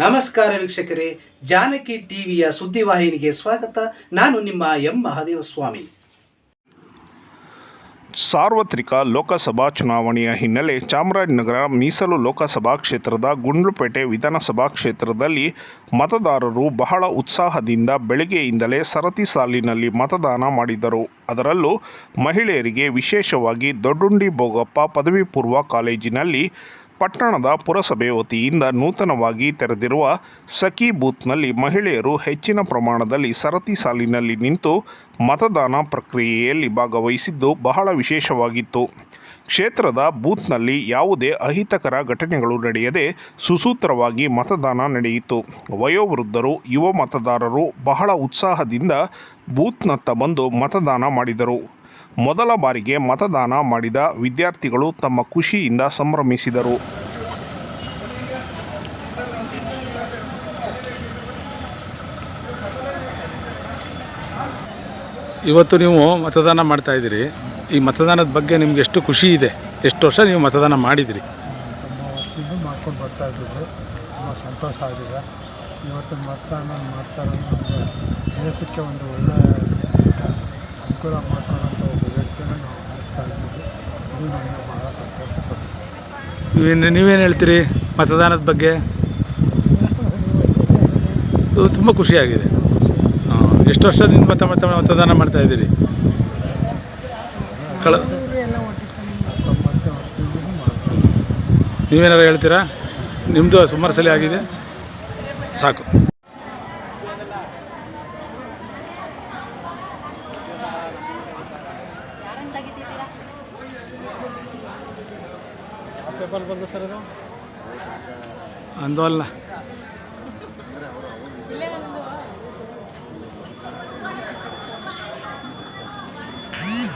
ನಮಸ್ಕಾರ ವೀಕ್ಷಕರೇ, ಜಾನಕಿ ಟಿವಿಯ ಸುದ್ದಿವಾಹಿನಿಗೆ ಸ್ವಾಗತ. ನಾನು ನಿಮ್ಮ ಎಂ. ಮಹಾದೇವ ಸ್ವಾಮಿ ಸಾರ್ವತ್ರಿಕ ಲೋಕಸಭಾ ಚುನಾವಣೆಯ ಹಿನ್ನೆಲೆ ಚಾಮರಾಜನಗರ ಮೀಸಲು ಲೋಕಸಭಾ ಕ್ಷೇತ್ರದ ಗುಂಡ್ಲುಪೇಟೆ ವಿಧಾನಸಭಾ ಕ್ಷೇತ್ರದಲ್ಲಿ ಮತದಾರರು ಬಹಳ ಉತ್ಸಾಹದಿಂದ ಬೆಳಗ್ಗೆಯಿಂದಲೇ ಸರತಿ ಸಾಲಿನಲ್ಲಿ ಮತದಾನ ಮಾಡಿದರು. ಅದರಲ್ಲೂ ಮಹಿಳೆಯರಿಗೆ ವಿಶೇಷವಾಗಿ ದೊಡ್ಡುಂಡಿ ಭೋಗಪ್ಪ ಪದವಿ ಪೂರ್ವ ಕಾಲೇಜಿನಲ್ಲಿ ಪಟ್ಟಣದ ಪುರಸಭೆ ವತಿಯಿಂದ ನೂತನವಾಗಿ ತೆರೆದಿರುವ ಸಖಿ ಬೂತ್ನಲ್ಲಿ ಮಹಿಳೆಯರು ಹೆಚ್ಚಿನ ಪ್ರಮಾಣದಲ್ಲಿ ಸರತಿ ಸಾಲಿನಲ್ಲಿ ನಿಂತು ಮತದಾನ ಪ್ರಕ್ರಿಯೆಯಲ್ಲಿ ಭಾಗವಹಿಸಿದ್ದು ಬಹಳ ವಿಶೇಷವಾಗಿತ್ತು. ಕ್ಷೇತ್ರದ ಬೂತ್ನಲ್ಲಿ ಯಾವುದೇ ಅಹಿತಕರ ಘಟನೆಗಳು ನಡೆಯದೆ ಸುಸೂತ್ರವಾಗಿ ಮತದಾನ ನಡೆಯಿತು. ವಯೋವೃದ್ಧರು, ಯುವ ಮತದಾರರು ಬಹಳ ಉತ್ಸಾಹದಿಂದ ಬೂತ್ನತ್ತ ಬಂದು ಮತದಾನ ಮಾಡಿದರು. ಮೊದಲ ಬಾರಿಗೆ ಮತದಾನ ಮಾಡಿದ ವಿದ್ಯಾರ್ಥಿಗಳು ತಮ್ಮ ಖುಷಿಯಿಂದ ಸಂಭ್ರಮಿಸಿದರು. ಇವತ್ತು ನೀವು ಮತದಾನ ಮಾಡ್ತಾ ಇದ್ದೀರಿ. ಈ ಮತದಾನದ ಬಗ್ಗೆ ನಿಮ್ಗೆ ಎಷ್ಟು ಖುಷಿ ಇದೆ? ಎಷ್ಟು ವರ್ಷ ನೀವು ಮತದಾನ ಮಾಡಿದಿರಿ ತುಂಬ ವರ್ಷದಿಂದ ಮಾಡ್ಕೊಂಡು ಬರ್ತಾ ಇದ್ದೀವಿ. ತುಂಬ ಸಂತೋಷ ಆಗಿದೆ. ಇವತ್ತು ಮತದಾನ ಮಾಡ್ತಾ ಇರೋದು ನಮಗೆ ದೇಶಕ್ಕೆ ಒಂದು ಒಳ್ಳೆಯ ಅನುಕೂಲ ಮಾಡ್ಕೊಳ್ಳೋಂಥ ಒಬ್ಬ ವ್ಯಕ್ತಿಯನ್ನು ನಾವು ಆರಿಸ್ತಾ ಇದ್ದೀವಿ ನೀವೇನು ಹೇಳ್ತೀರಿ ಮತದಾನದ ಬಗ್ಗೆ? ಇದು ತುಂಬ ಖುಷಿಯಾಗಿದೆ. ಹಾಂ, ಎಷ್ಟು ವರ್ಷದಿಂದ ಮತ ಮತ ಮತದಾನ ಮಾಡ್ತಾ ಇದ್ದೀರಿ? ಕಳ ನೀವೇನಾರು ಹೇಳ್ತೀರಾ? ನಿಮ್ಮದು ಸುಮಾರು ಸಲ ಆಗಿದೆ. ಸಾಕು. ಪೇಪರ್ ಬಂದು ಸರ್ ಇದು? ಅಂದವಲ್ಲ ನೀವು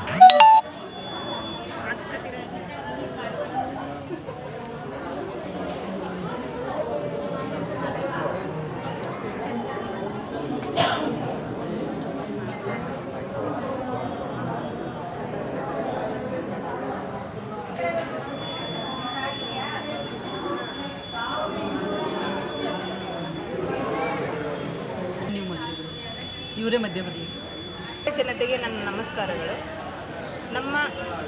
ಮಧ್ಯ ಜನತೆಗೆ ನನ್ನ ನಮಸ್ಕಾರಗಳು. ನಮ್ಮ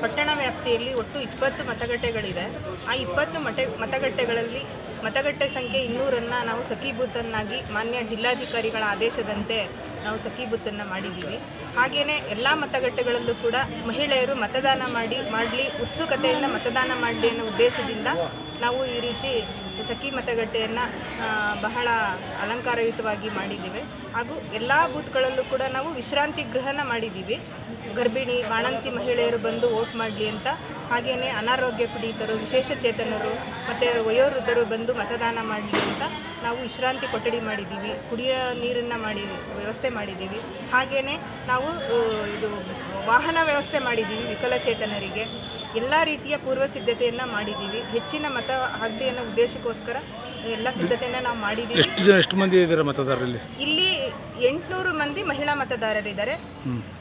ಪಟ್ಟಣ ವ್ಯಾಪ್ತಿಯಲ್ಲಿ ಒಟ್ಟು ಇಪ್ಪತ್ತು ಮತಗಟ್ಟೆಗಳಿದೆ. ಆ ಇಪ್ಪತ್ತು ಮತ ಮತಗಟ್ಟೆಗಳಲ್ಲಿ ಮತಗಟ್ಟೆ ಸಂಖ್ಯೆ ಇನ್ನೂರನ್ನು ನಾವು ಸಖಿ ಬೂತನ್ನಾಗಿ ಮಾನ್ಯ ಜಿಲ್ಲಾಧಿಕಾರಿಗಳ ಆದೇಶದಂತೆ ನಾವು ಸಖಿ ಬೂತನ್ನು ಮಾಡಿದ್ದೀವಿ. ಹಾಗೆಯೇ ಎಲ್ಲ ಮತಗಟ್ಟೆಗಳಲ್ಲೂ ಕೂಡ ಮಹಿಳೆಯರು ಮತದಾನ ಮಾಡಿ, ಮಾಡಲಿ, ಉತ್ಸುಕತೆಯಿಂದ ಮತದಾನ ಮಾಡಲಿ ಅನ್ನೋ ಉದ್ದೇಶದಿಂದ ನಾವು ಈ ರೀತಿ ಸಖಿ ಮತಗಟ್ಟೆಯನ್ನು ಬಹಳ ಅಲಂಕಾರಯುತವಾಗಿ ಮಾಡಿದ್ದೇವೆ. ಹಾಗೂ ಎಲ್ಲ ಬೂತ್ಗಳಲ್ಲೂ ಕೂಡ ನಾವು ವಿಶ್ರಾಂತಿ ಗೃಹನ ಮಾಡಿದ್ದೀವಿ. ಗರ್ಭಿಣಿ, ಬಾಣಂತಿ ಮಹಿಳೆಯರು ಬಂದು ವೋಟ್ ಮಾಡಲಿ ಅಂತ. ಹಾಗೆಯೇ ಅನಾರೋಗ್ಯ ಪೀಡಿತರು, ವಿಶೇಷ ಚೇತನರು, ಮತ್ತು ವಯೋವೃದ್ಧರು ಬಂದು ಮತದಾನ ಮಾಡಲಿ ಅಂತ ನಾವು ವಿಶ್ರಾಂತಿ ಕೊಠಡಿ ಮಾಡಿದ್ದೀವಿ. ಕುಡಿಯೋ ನೀರನ್ನು ಮಾಡಿ, ವ್ಯವಸ್ಥೆ ಮಾಡಿದ್ದೀವಿ. ಹಾಗೆಯೇ ನಾವು ಇದು ವಾಹನ ವ್ಯವಸ್ಥೆ ಮಾಡಿದ್ದೀವಿ ವಿಕಲಚೇತನರಿಗೆ. ಎಲ್ಲ ರೀತಿಯ ಪೂರ್ವ ಸಿದ್ಧತೆಯನ್ನ ಮಾಡಿದ್ದೀವಿ. ಹೆಚ್ಚಿನ ಮತ ಆಗಲಿ ಅನ್ನೋ ಉದ್ದೇಶಕ್ಕೋಸ್ಕರ ಎಲ್ಲ ಸಿದ್ಧತೆಯನ್ನು ನಾವು ಮಾಡಿದ್ದೀವಿ. ಎಷ್ಟು ಜನ ಎಷ್ಟು ಮಂದಿ ಇದ್ದೀರಾ ಮತದಾರರಲ್ಲಿ? ಇಲ್ಲಿ ಎಂಟುನೂರು ಮಂದಿ ಮಹಿಳಾ ಮತದಾರರಿದ್ದಾರೆ.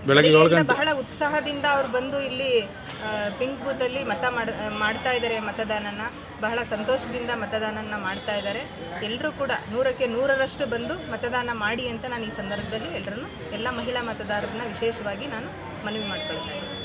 ಬೆಳಗ್ಗೆ ಏಳು ಬೆಳಗ್ಗೆಯಿಂದ ಗಂಟೆ ಬಹಳ ಉತ್ಸಾಹದಿಂದ ಅವ್ರು ಬಂದು ಇಲ್ಲಿ ಆ, ಪಿಂಕ್ ಅಲ್ಲಿ ಮತ ಮಾಡ ಮಾಡ್ತಾ ಇದ್ದಾರೆ ಮತದಾನನ. ಬಹಳ ಸಂತೋಷದಿಂದ ಮತದಾನನ ಮಾಡ್ತಾ ಇದ್ದಾರೆ ಎಲ್ಲರೂ ಕೂಡ ನೂರಕ್ಕೆ ನೂರರಷ್ಟು ಬಂದು ಮತದಾನ ಮಾಡಿ ಅಂತ ನಾನು ಈ ಸಂದರ್ಭದಲ್ಲಿ ಎಲ್ಲರನ್ನು ಎಲ್ಲ ಮಹಿಳಾ ಮತದಾರರನ್ನ ವಿಶೇಷವಾಗಿ ನಾನು ಮನವಿ ಮಾಡ್ಕೊಳ್ತಾ ಇದ್ದೀನಿ